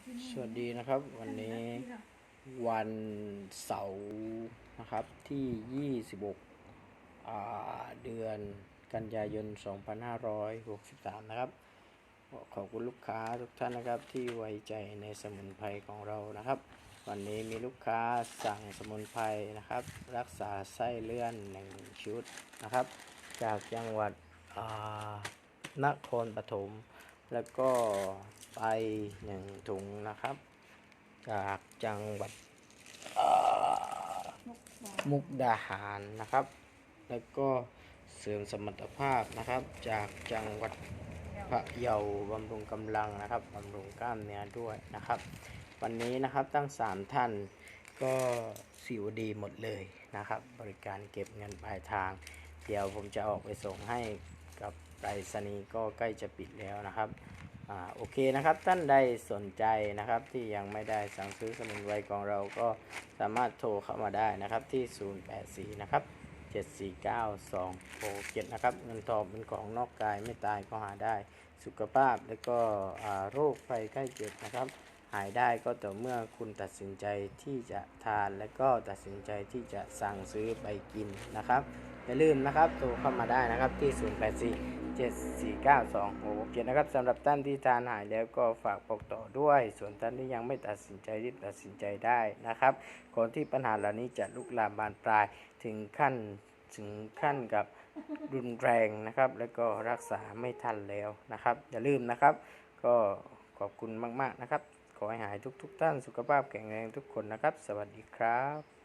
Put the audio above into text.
สวัสดีนะครับ วันนี้วันเสาร์นะครับที่ 26 เดือนกันยายน 2563 นะครับ ขอบคุณลูกค้าทุกท่านนะครับที่ไว้ใจในสมุนไพรของเรานะครับ วันนี้มีลูกค้าสั่งสมุนไพรนะครับ รักษาไส้เลื่อนหนึ่งชุดนะครับ จากจังหวัดนครปฐม แล้วก็ไปหนึ่งถุงนะครับ จากจังหวัดมุกดาหารนะครับ แล้วก็เสริมสมรรถภาพนะครับ จากจังหวัดพะเยาบำรุงกำลังนะครับบำรุงกล้ามเนื้อด้วยนะครับ วันนี้นะครับตั้งสามท่านก็สิวดีหมดเลยนะครับ บริการเก็บเงินปลายทาง เดี๋ยวผมจะออกไปส่งให้กับ ไปรษณีย์ก็ใกล้จะปิดแล้วนะครับอ่าโอเคนะครับท่านใดสนใจนะครับที่ยังไม่ได้สั่งซื้อสมุนไพรของเราก็สามารถโทรเข้ามาได้นะครับที่ 084 นะครับ 74926นะครับเงินทองเป็นของนอกกายไม่ตายก็หาได้สุขภาพแล้วก็โรคภัยไข้เจ็บนะครับ หายได้ก็ต่อเมื่อคุณตัดสินใจที่จะทานและก็ตัดสินใจที่จะสั่งซื้อไปกินนะครับอย่าลืมนะครับโทรเข้ามาได้นะครับที่ 084 7492667นะครับสำหรับท่านที่ทานหายแล้วก็ฝากบอกต่อด้วย ส่วนท่านที่ยังไม่ตัดสินใจรีบตัดสินใจได้นะครับก่อนที่ปัญหาเหล่านี้จะลุกลามบานปลายถึงขั้นถึงขั้นกับรุนแรงนะครับ แล้วก็รักษาไม่ทันแล้วนะครับ อย่าลืมนะครับ ก็ขอบคุณมาก ๆ นะครับ ขอให้หายทุก ๆ ท่านสุขภาพแข็งแรงทุกคนนะครับ สวัสดีครับ